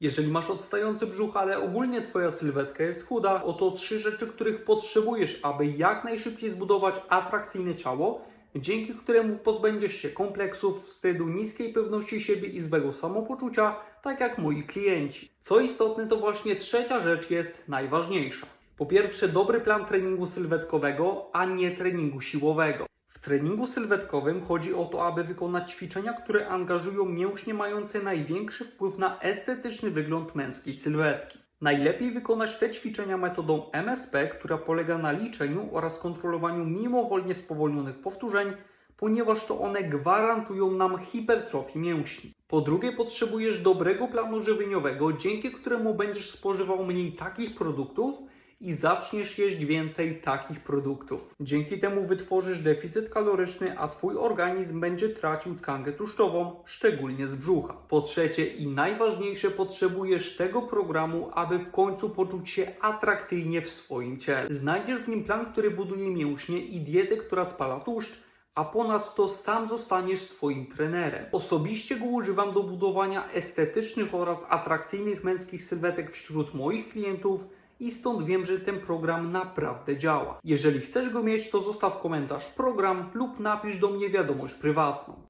Jeżeli masz odstający brzuch, ale ogólnie Twoja sylwetka jest chuda, oto trzy rzeczy, których potrzebujesz, aby jak najszybciej zbudować atrakcyjne ciało, dzięki któremu pozbędziesz się kompleksów, wstydu, niskiej pewności siebie i złego samopoczucia, tak jak moi klienci. Co istotne, to właśnie trzecia rzecz jest najważniejsza. Po pierwsze, dobry plan treningu sylwetkowego, a nie treningu siłowego. W treningu sylwetkowym chodzi o to, aby wykonać ćwiczenia, które angażują mięśnie mające największy wpływ na estetyczny wygląd męskiej sylwetki. Najlepiej wykonać te ćwiczenia metodą MSP, która polega na liczeniu oraz kontrolowaniu mimowolnie spowolnionych powtórzeń, ponieważ to one gwarantują nam hipertrofię mięśni. Po drugie, potrzebujesz dobrego planu żywieniowego, dzięki któremu będziesz spożywał mniej takich produktów i zaczniesz jeść więcej takich produktów. Dzięki temu wytworzysz deficyt kaloryczny, a Twój organizm będzie tracił tkankę tłuszczową, szczególnie z brzucha. Po trzecie i najważniejsze, potrzebujesz tego programu, aby w końcu poczuć się atrakcyjnie w swoim ciele. Znajdziesz w nim plan, który buduje mięśnie i dietę, która spala tłuszcz, a ponadto sam zostaniesz swoim trenerem. Osobiście go używam do budowania estetycznych oraz atrakcyjnych męskich sylwetek wśród moich klientów i stąd wiem, że ten program naprawdę działa. Jeżeli chcesz go mieć, to zostaw komentarz program lub napisz do mnie wiadomość prywatną.